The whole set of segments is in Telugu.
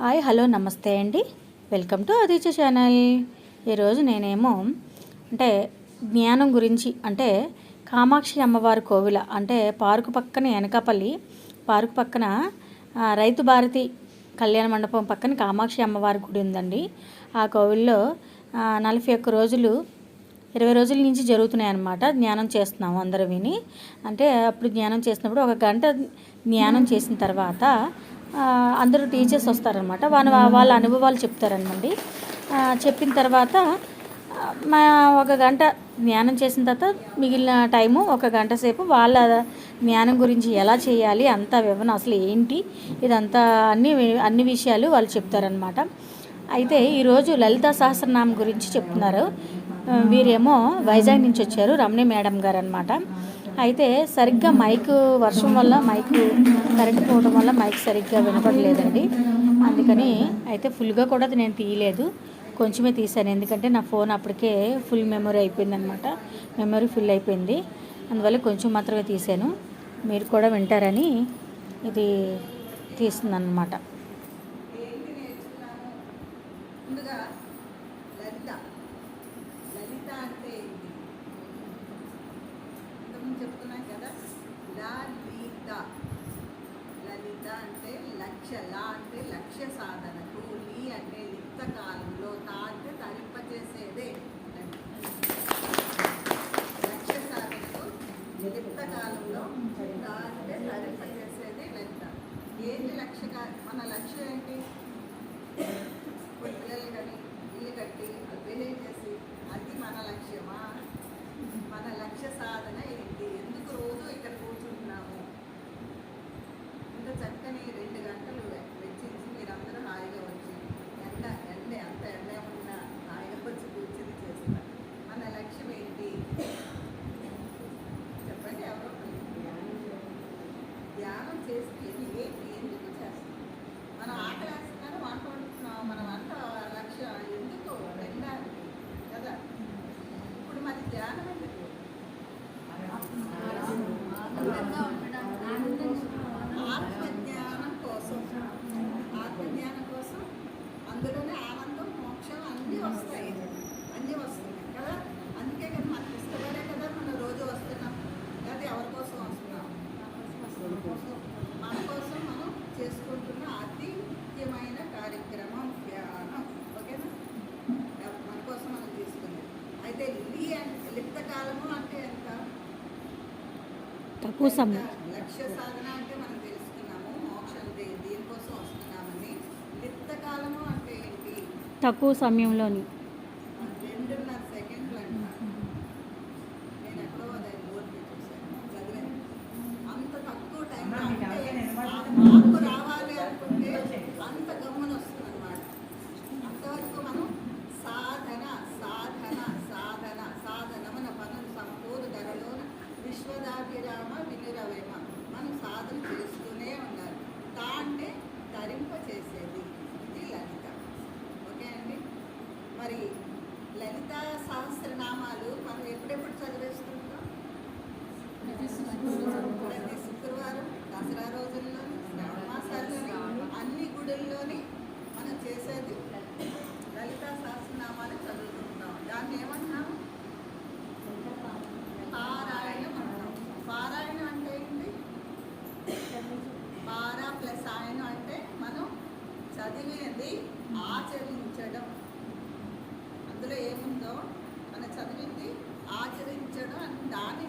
హాయ్ హలో నమస్తే అండి. Welcome to Aditya channel. ఈరోజు నేనేమో అంటే జ్ఞానం గురించి అంటే కామాక్షి అమ్మవారి కోవిల అంటే పార్కు పక్కన వెనకాపల్లి పార్కు పక్కన రైతు భారతి కళ్యాణ మండపం పక్కన కామాక్షి అమ్మవారి గుడి ఉందండి. ఆ కోవిల్లో నలభై ఒక్క రోజులు ఇరవై రోజుల నుంచి జరుగుతున్నాయి అన్నమాట జ్ఞానం చేస్తున్నాము అందరూ విని. అంటే అప్పుడు జ్ఞానం చేసినప్పుడు ఒక గంట జ్ఞానం చేసిన తర్వాత అందరూ టీచర్స్ వస్తారనమాట వాళ్ళ వాళ్ళ అనుభవాలు చెప్తారనమండి. చెప్పిన తర్వాత మా ఒక గంట ధ్యానం చేసిన తర్వాత మిగిలిన టైము ఒక గంట సేపు వాళ్ళ జ్ఞానం గురించి ఎలా చేయాలి అంతా వివరణ అసలు ఏంటి ఇదంతా అన్ని అన్ని విషయాలు వాళ్ళు చెప్తారనమాట అయితే ఈరోజు లలితా సహస్రనామం గురించి చెప్తున్నారు. వీరేమో వైజాగ్ నుంచి వచ్చారు రమణి మేడం గారు అనమాట అయితే సరిగ్గా మైక్ వర్షం వల్ల మైక్ కరెంట్ పోవడం వల్ల మైక్ సరిగ్గా వినపడలేదండి. అందుకని అయితే ఫుల్గా కూడా అది నేను తీయలేదు. కొంచెమే తీశాను. ఎందుకంటే నా ఫోన్ అప్పటికే ఫుల్ మెమరీ అయిపోయింది అనమాట మెమరీ ఫుల్ అయిపోయింది. అందువల్ల కొంచెం మాత్రమే తీశాను. మీరు కూడా వింటారని ఇది తీస్తుందన్నమాట ముందుగా లలిత. లలిత అంటే చెప్తున్నాం కదా. లలిత. లలిత అంటే లక్ష్య లా అంటే లక్ష్య సాధనకు లీ అంటే లిప్త కాలంలో తా అంటే తరింపచేసేదే లక్ష్య సాధనకు లిప్త కాలంలో తా అంటే తరింపచేసేదే లలిత. ఏంటి లక్ష్య కా- మన లక్ష్యం ఏంటి? పిల్లలు కానీ ఇల్లు కట్టి బిహేవ్ చేసి? అది మన లక్ష్యమా? మన లక్ష్య సాధన ఏంటి ఎందుకు రోజు ఇక్కడ కూర్చుంటున్నాము ఇంత చక్కని రెండు గంటలు వెచ్చించి మీరందరూ హాయిగా వచ్చి ఎండ ఎండ అంత ఎండ ఉన్నా హాయిగా వచ్చి కూర్చుని చేస్తారు మన లక్ష్యం ఏంటి చెప్పండి ఎవరో ఒకరు. ధ్యానం చేసి ఏంటి ఏంటి ఎందుకు చేస్తాం మనం ఆకలి వేస్తున్నారు వంట వండుతున్నాం మన వంట లక్ష్యం ఎందుకు వెళ్ళడానికి కదా ఇప్పుడు మరి ధ్యానం ఎందుకు ఆనందంగా ఉండడం ఆత్మజ్ఞానం కోసం ఆత్మజ్ఞానం కోసం అందులోనే ఆనందం మోక్షం అన్నీ వస్తాయి అన్నీ వస్తున్నాయి కదా అందుకే కదా మనకి ఇష్టపడే కదా మనం రోజు వస్తున్నాం లేదా ఎవరి కోసం వస్తున్నాం మన కోసం మనం చేసుకుంటున్న అతి ముఖ్యమైన కార్యక్రమం ధ్యానం ఓకేనా మన కోసం మనం తీసుకునేది అయితే లీ అంటే లిప్త కాలము అంటే ఎంత తక్కువ సమయం లక్ష్య సాధన అంటే మనం తెలుసుకున్నాము మోక్షం దే- దీనికోసం వస్తున్నామని లిప్త కాలము అంటే ఏంటి? తక్కువ సమయంలోని. நான்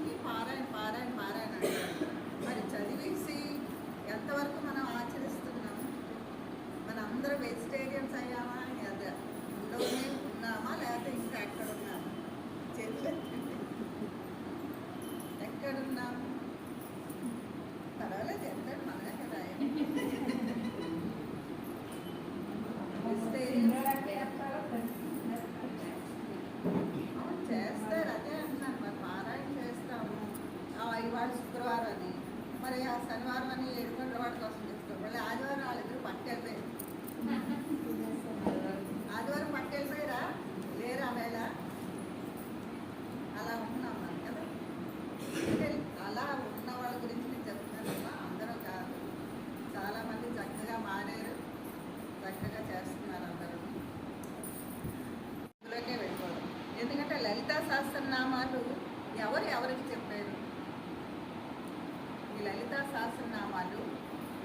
లలితా సహస్రనామాలు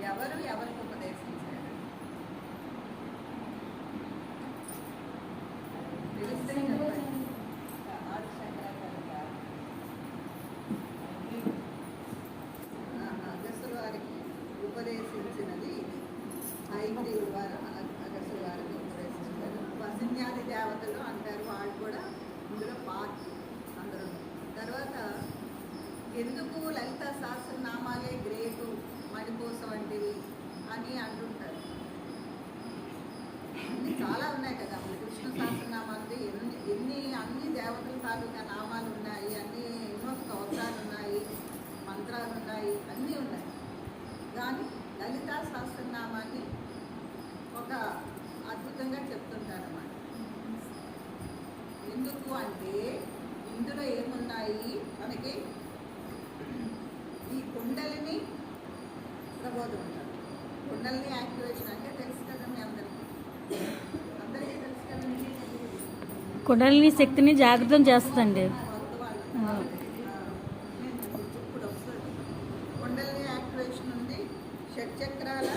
ఎవరు ఎవరికి ఉపదేశించారు? అగస్సు చెప్పండి. వారికి ఉపదేశించినది ఐదు వారు అగస్సు వారికి ఉపదేశించారు. వసిన్యాది దేవతలు అంటారు వాళ్ళు కూడా ఇందులో పార్ట్ అందరూ. తర్వాత ఎందుకు లలిత సహస్రనామాలే గ్రేటు మణిపూస వంటివి అని అంటుంటారు. అన్ని చాలా ఉన్నాయి కదా. కృష్ణ సహస్రనామాలు ఎన్ని ఎన్ని అన్ని దేవతల తాలూకా నామాలు ఉన్నాయి అన్ని ఎన్నో స్తోత్రాలు ఉన్నాయి మంత్రాలు ఉన్నాయి అన్నీ ఉన్నాయి. కానీ లలిత సహస్రనామాన్ని ఒక అద్భుతంగా చెప్తుంటారు అన్నమాట ఎందుకు అంటే ఇందులో ఏమున్నాయి? మనకి ఈ కుండలిని ప్రబోధం కుండలిని యాక్టివేషన్ అంటే తెలుసు కదండి అందరికీ అందరికీ తెలుసు కదండి కుండలిని శక్తిని జాగృతం వస్తుంది. కుండలిని యాక్టివేషన్ ఉంది షట్చక్రాల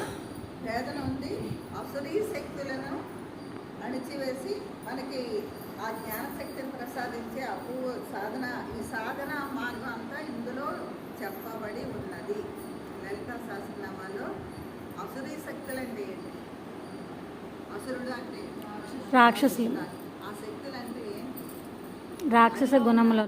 వేదన ఉంది. అసురీ శక్తులను అణిచివేసి మనకి ఆ జ్ఞానశక్తిని ప్రసాదించే అపూర్వ సాధన ఈ సాధన మార్గం అంతా ఇందులో చెప్పబడి ఉన్నది లలిత సహస్రనామాలో అసురీ శక్తులంటే ఏంటి రాక్షసి. రాక్షస గుణములు.